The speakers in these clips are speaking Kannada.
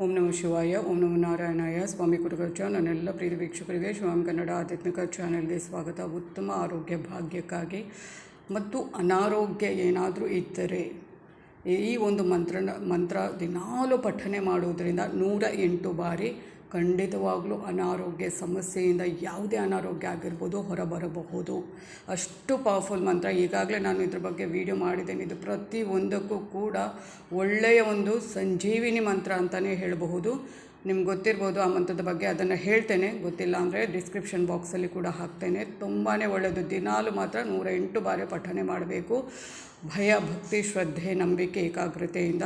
ಓಂ ನಮಃ ಶಿವಾಯ, ಓಂ ನಮೋ ನಾರಾಯಣಾಯ, ಸ್ವಾಮಿ ಕುರುಗಚ್ಚ ನನ್ನೆಲ್ಲ ಪ್ರೀತಿ ವೀಕ್ಷಕರಿಗೆ ಶಿವಾಮಿ ಕನ್ನಡ ಆಧ್ಯಾತ್ಮಿಕ ಚಾನಲ್ಗೆ ಸ್ವಾಗತ. ಉತ್ತಮ ಆರೋಗ್ಯ ಭಾಗ್ಯಕ್ಕಾಗಿ ಮತ್ತು ಅನಾರೋಗ್ಯ ಏನಾದರೂ ಇದ್ದರೆ ಈ ಒಂದು ಮಂತ್ರ ಮಂತ್ರ ದಿನಾಲು ಪಠನೆ ಮಾಡುವುದರಿಂದ ನೂರ ಎಂಟು ಬಾರಿ ಖಂಡಿತವಾಗಲೂ ಅನಾರೋಗ್ಯ ಸಮಸ್ಯೆಯಿಂದ ಯಾವುದೇ ಅನಾರೋಗ್ಯ ಆಗಿರ್ಬೋದು ಹೊರಬರಬಹುದು. ಅಷ್ಟು ಪವರ್ಫುಲ್ ಮಂತ್ರ. ಈಗಾಗಲೇ ನಾನು ಇದ್ರ ಬಗ್ಗೆ ವಿಡಿಯೋ ಮಾಡಿದ್ದೇನೆ. ಇದು ಪ್ರತಿ ಒಂದಕ್ಕೂ ಕೂಡ ಒಳ್ಳೆಯ ಒಂದು ಸಂಜೀವಿನಿ ಮಂತ್ರ ಅಂತಲೇ ಹೇಳಬಹುದು. ನಿಮ್ಗೆ ಗೊತ್ತಿರ್ಬೋದು ಆ ಮಂತ್ರದ ಬಗ್ಗೆ, ಅದನ್ನು ಹೇಳ್ತೇನೆ. ಗೊತ್ತಿಲ್ಲ ಅಂದರೆ ಡಿಸ್ಕ್ರಿಪ್ಷನ್ ಬಾಕ್ಸಲ್ಲಿ ಕೂಡ ಹಾಕ್ತೇನೆ. ತುಂಬಾ ಒಳ್ಳೆಯದು ದಿನಾಲು ಮಾತ್ರ ನೂರ ಎಂಟು ಬಾರಿ ಪಠನೆ ಮಾಡಬೇಕು. ಭಯ, ಭಕ್ತಿ, ಶ್ರದ್ಧೆ, ನಂಬಿಕೆ, ಏಕಾಗ್ರತೆಯಿಂದ.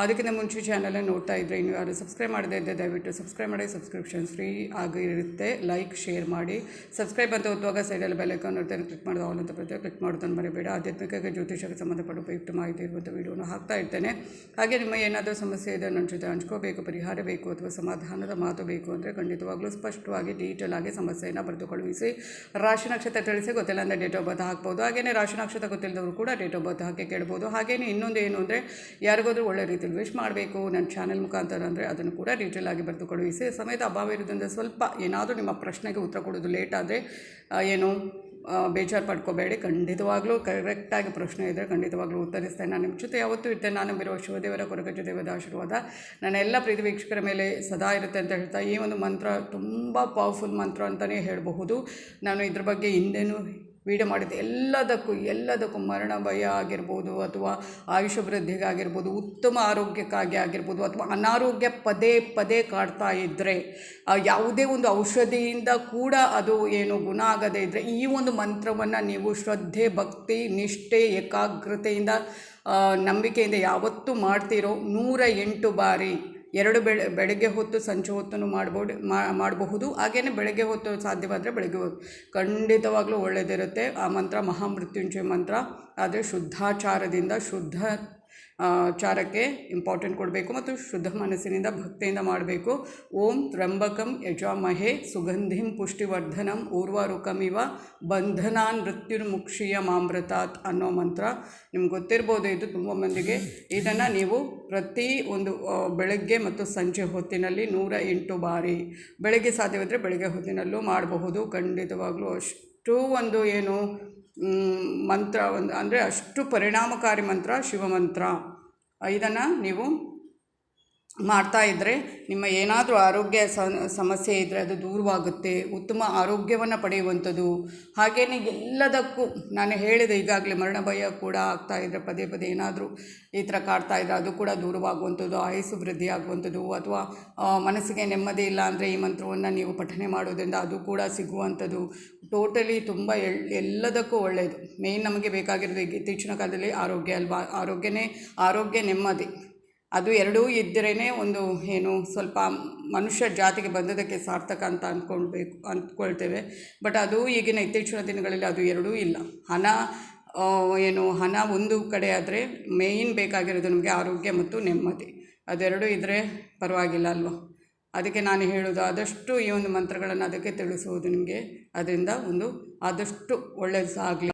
ಅದಕ್ಕಿಂತ ಮುಂಚೆ ಚಾನಲೇ ನೋಡ್ತಾ ಇದ್ದರೆ ಇನ್ನು ಯಾರು ಸಬ್ಸ್ಕ್ರೈಬ್ ಮಾಡದೇ ಇದ್ದರೆ ದಯವಿಟ್ಟು ಸಬ್ಸ್ಕ್ರೈಬ್ ಮಾಡಿ. ಸಬ್ಸ್ಕ್ರಿಪ್ಷನ್ ಫ್ರೀ ಆಗಿರುತ್ತೆ. ಲೈಕ್ ಶೇರ್ ಮಾಡಿ. ಸಬ್ಸ್ಕ್ರೈಬ್ ಅಂತ ಓದುವಾಗ ಸೈಡಲ್ಲಿ ಬೆಲ್ಲೈಕಾನ್ ನೋಡ್ತೇನೆ. ಕ್ಲಿಕ್ ಮಾಡೋದು ಆಲ್ ಅಂತ ಕ್ಲಿಕ್ ಮಾಡೋದನ್ನು ಮರಿಬೇಡ. ಆಧ್ಯಾತ್ಮಿಕಕ್ಕೆ ಜ್ಯೋತಿಷಕ್ಕೆ ಸಂಬಂಧಪಟ್ಟ ಉಪಯುಕ್ತ ಮಾಹಿತಿ ಇರುವಂಥ ವೀಡಿಯೋನ ಹಾಕ್ತಾ ಇರ್ತೇನೆ. ಹಾಗೆ ನಿಮ್ಮ ಏನಾದರೂ ಸಮಸ್ಯೆ ಇದೆ ನನ್ನ ಜೊತೆ ಹಂಚ್ಕೋಬೇಕು. ಪರಿಹಾರ ಬೇಕು ಅಥವಾ ಸಮಾಧಾನದ ಮಾತು ಬೇಕು ಅಂದರೆ ಖಂಡಿತವಾಗ್ಲೂ ಸ್ಪಷ್ಟವಾಗಿ ಡೀಟೇಲ್ ಆಗಿ ಸಮಸ್ಯೆಯನ್ನು ಬರೆದು ಕಳುಹಿಸಿ ರಾಶಿ ನಕ್ಷತ್ರ ತಿಳಿಸಿ ಗೊತ್ತಿಲ್ಲ ಅಂದರೆ ಡೇಟ್ ಆಫ್ ಬರ್ತ್ ಹಾಕ್ಬೋದು. ಹಾಗೆಯೇ ರಾಶಿ ನಕ್ಷತ್ರ ಗೊತ್ತಿಲ್ಲದವರು ಕೂಡ ಡೇಟ್ ಆಫ್ ಬರ್ತ್ ಹಾಕಿ ಕೇಳ್ಬೋದು. ಹಾಗೆಯೇ ಇನ್ನೊಂದು ಏನು ಅಂದರೆ ಯಾರಿಗಾದರೂ ಒಳ್ಳೆ ರೀತಿಯಲ್ಲಿ ವಿಶ್ ಮಾಡಬೇಕು, ನನ್ನ ಚಾನೆಲ್ ಮುಖಾಂತರ ಅಂದರೆ ಅದನ್ನು ಕೂಡ ಡೀಟೇಲ್ ಆಗಿ ಬರೆದು ಕಳುಹಿಸಿ ಸಮೇತ ಅಭಾವ ಇರೋದ್ರಿಂದ ಸ್ವಲ್ಪ ಏನಾದರೂ ನಿಮ್ಮ ಪ್ರಶ್ನೆಗೆ ಉತ್ತರ ಕೊಡೋದು ಲೇಟ್ ಆದರೆ ಏನು? ಬೇಜಾರು ಪಡ್ಕೋಬೇಡಿ. ಖಂಡಿತವಾಗ್ಲೂ ಕರೆಕ್ಟಾಗಿ ಪ್ರಶ್ನೆ ಇದ್ದರೆ ಖಂಡಿತವಾಗ್ಲೂ ಉತ್ತರಿಸ್ತೇನೆ. ನಾನು ನಿಮ್ಮ ಜೊತೆ ಯಾವತ್ತೂ ಇರ್ತೇನೆ ನಾನು ನಂಬಿರುವ ಶಿವದೇವರ ಕೊರಗಜ್ಜ ದೇವದ ಆಶೀರ್ವಾದ. ನನ್ನ ಎಲ್ಲ ಪ್ರೀತಿ ವೀಕ್ಷಕರ ಮೇಲೆ ಸದಾ ಇರುತ್ತೆ ಅಂತ ಹೇಳ್ತಾ, ಈ ಒಂದು ಮಂತ್ರ ತುಂಬ ಪವರ್ಫುಲ್ ಮಂತ್ರ ಅಂತಲೇ ಹೇಳಬಹುದು. ನಾನು ಇದ್ರ ಬಗ್ಗೆ ಹಿಂದೆನೂ ವಿಡಿಯೋ ಮಾಡಿದ್ದು. ಎಲ್ಲದಕ್ಕೂ ಎಲ್ಲದಕ್ಕೂ ಮರಣ ಭಯ ಆಗಿರ್ಬೋದು ಅಥವಾ ಆಯುಷ ವೃದ್ಧಿಗಾಗಿರ್ಬೋದು ಉತ್ತಮ ಆರೋಗ್ಯಕ್ಕಾಗಿ ಆಗಿರ್ಬೋದು ಅಥವಾ ಅನಾರೋಗ್ಯ ಪದೇ ಪದೇ ಕಾಡ್ತಾ ಇದ್ದರೆ ಯಾವುದೇ ಒಂದು ಔಷಧಿಯಿಂದ ಕೂಡ ಅದು ಏನು ಗುಣ ಆಗದೇ ಇದ್ದರೆ ಈ ಒಂದು ಮಂತ್ರವನ್ನು ನೀವು ಶ್ರದ್ಧೆ, ಭಕ್ತಿ, ನಿಷ್ಠೆ, ಏಕಾಗ್ರತೆಯಿಂದ ನಂಬಿಕೆಯಿಂದ ಯಾವತ್ತೂ ಮಾಡ್ತಿರೋ ನೂರ ಎಂಟು ಬಾರಿ ಎರಡು ಬೆಳೆ, ಬೆಳಗ್ಗೆ ಹೊತ್ತು ಸಂಜೆ ಹೊತ್ತು ಮಾಡ್ಬೋದು ಮಾಡಬಹುದು. ಹಾಗೆಯೇ ಬೆಳಗ್ಗೆ ಹೊತ್ತು ಸಾಧ್ಯವಾದರೆ ಬೆಳಗ್ಗೆ ಹೊತ್ತು. ಖಂಡಿತವಾಗಲೂ ಒಳ್ಳೆಯದಿರುತ್ತೆ ಆ ಮಂತ್ರ ಮಹಾಮೃತ್ಯುಂಜಯ ಮಂತ್ರ. ಆದರೆ ಶುದ್ಧಾಚಾರದಿಂದ ಶುದ್ಧ ಚಾರಕ್ಕೆ ಇಂಪಾರ್ಟೆಂಟ್ ಕೊಡಬೇಕು ಮತ್ತು ಶುದ್ಧ ಮನಸ್ಸಿನಿಂದ ಭಕ್ತಿಯಿಂದ ಮಾಡಬೇಕು. ಓಂ ತ್ರಂಬಕಂ ಯಜಾಮಹೆ ಸುಗಂಧಿಂ ಪುಷ್ಟಿವರ್ಧನಂ ಊರ್ವಾರುಕಮಿವ ಬಂಧನಾನ್ ಮೃತ್ಯುರ್ಮುಕ್ಷಿಯ ಮಾಮೃತಾತ್ ಅನ್ನೋ ಮಂತ್ರ. ನಿಮ್ಗೆ ಗೊತ್ತಿರ್ಬೋದು ಇದು ತುಂಬ ಮಂದಿಗೆ. ಇದನ್ನು ನೀವು ಪ್ರತಿ ಒಂದು ಬೆಳಗ್ಗೆ ಮತ್ತು ಸಂಜೆ ಹೊತ್ತಿನಲ್ಲಿ ನೂರ ಎಂಟು ಬಾರಿ, ಬೆಳಗ್ಗೆ ಸಾಧ್ಯವಾದರೆ ಬೆಳಗ್ಗೆ ಹೊತ್ತಿನಲ್ಲೂ ಮಾಡಬಹುದು. ಖಂಡಿತವಾಗ್ಲೂ ಅಷ್ಟು ಒಂದು ಏನು ಮಂತ್ರ ಒಂದು ಅಂದರೆ ಅಷ್ಟು ಪರಿಣಾಮಕಾರಿ ಮಂತ್ರ ಶಿವಮಂತ್ರ. ಇದನ್ನು ನೀವು ಮಾಡ್ತಾ ಇದ್ದರೆ ನಿಮ್ಮ ಏನಾದರೂ ಆರೋಗ್ಯ ಸಮಸ್ಯೆ ಇದ್ದರೆ ಅದು ದೂರವಾಗುತ್ತೆ, ಉತ್ತಮ ಆರೋಗ್ಯವನ್ನು ಪಡೆಯುವಂಥದ್ದು. ಹಾಗೆಯೇ ಎಲ್ಲದಕ್ಕೂ ನಾನು ಹೇಳಿದೆ ಈಗಾಗಲೇ ಮರಣ ಭಯ ಕೂಡ ಆಗ್ತಾ ಇದ್ದರೆ ಪದೇ ಪದೇ ಏನಾದರೂ ಈ ಥರ ಕಾಡ್ತಾ ಇದ್ದರೆ ಅದು ಕೂಡ ದೂರವಾಗುವಂಥದ್ದು, ಆಯಸ್ಸು ವೃದ್ಧಿ ಆಗುವಂಥದ್ದು ಅಥವಾ ಮನಸ್ಸಿಗೆ ನೆಮ್ಮದಿ ಇಲ್ಲ ಅಂದರೆ ಈ ಮಂತ್ರವನ್ನು ನೀವು ಪಠನೆ ಮಾಡೋದ್ರಿಂದ ಅದು ಕೂಡ ಸಿಗುವಂಥದ್ದು. ಟೋಟಲಿ ತುಂಬ ಎಲ್ ಎಲ್ಲದಕ್ಕೂ ಒಳ್ಳೆಯದು ಮೇಯ್ನ್ ನಮಗೆ ಬೇಕಾಗಿರೋದು ಇತ್ತೀಚಿನ ಕಾಲದಲ್ಲಿ ಆರೋಗ್ಯ ಅಲ್ವಾ? ಆರೋಗ್ಯನೇ, ಆರೋಗ್ಯ ನೆಮ್ಮದಿ. ಅದು ಎರಡೂ ಇದ್ದರೇ ಒಂದು ಏನು ಸ್ವಲ್ಪ ಮನುಷ್ಯ ಜಾತಿಗೆ ಬಂದದಕ್ಕೆ ಸಾರ್ಥಕ ಅಂತ ಅಂದ್ಕೊಳ್ಬೇಕು ಅಂದ್ಕೊಳ್ತೇವೆ ಬಟ್ ಅದು ಈಗಿನ ಇತ್ತೀಚಿನ ದಿನಗಳಲ್ಲಿ ಅದು ಎರಡೂ ಇಲ್ಲ. ಹಣ ಏನು ಹಣ ಒಂದು ಕಡೆ ಆದರೆ ಮೇಯ್ನ್ ಬೇಕಾಗಿರೋದು ನಮಗೆ ಆರೋಗ್ಯ ಮತ್ತು ನೆಮ್ಮದಿ. ಅದೆರಡೂ ಇದ್ದರೆ ಪರವಾಗಿಲ್ಲ ಅಲ್ವಾ? ಅದಕ್ಕೆ ನಾನು ಹೇಳೋದು ಆದಷ್ಟು ಈ ಒಂದು ಮಂತ್ರಗಳನ್ನು ಅದಕ್ಕೆ ತಿಳಿಸುವುದು ನಿಮಗೆ. ಅದರಿಂದ ಒಂದು ಆದಷ್ಟು ಒಳ್ಳೆಯದು ಆಗಲಿ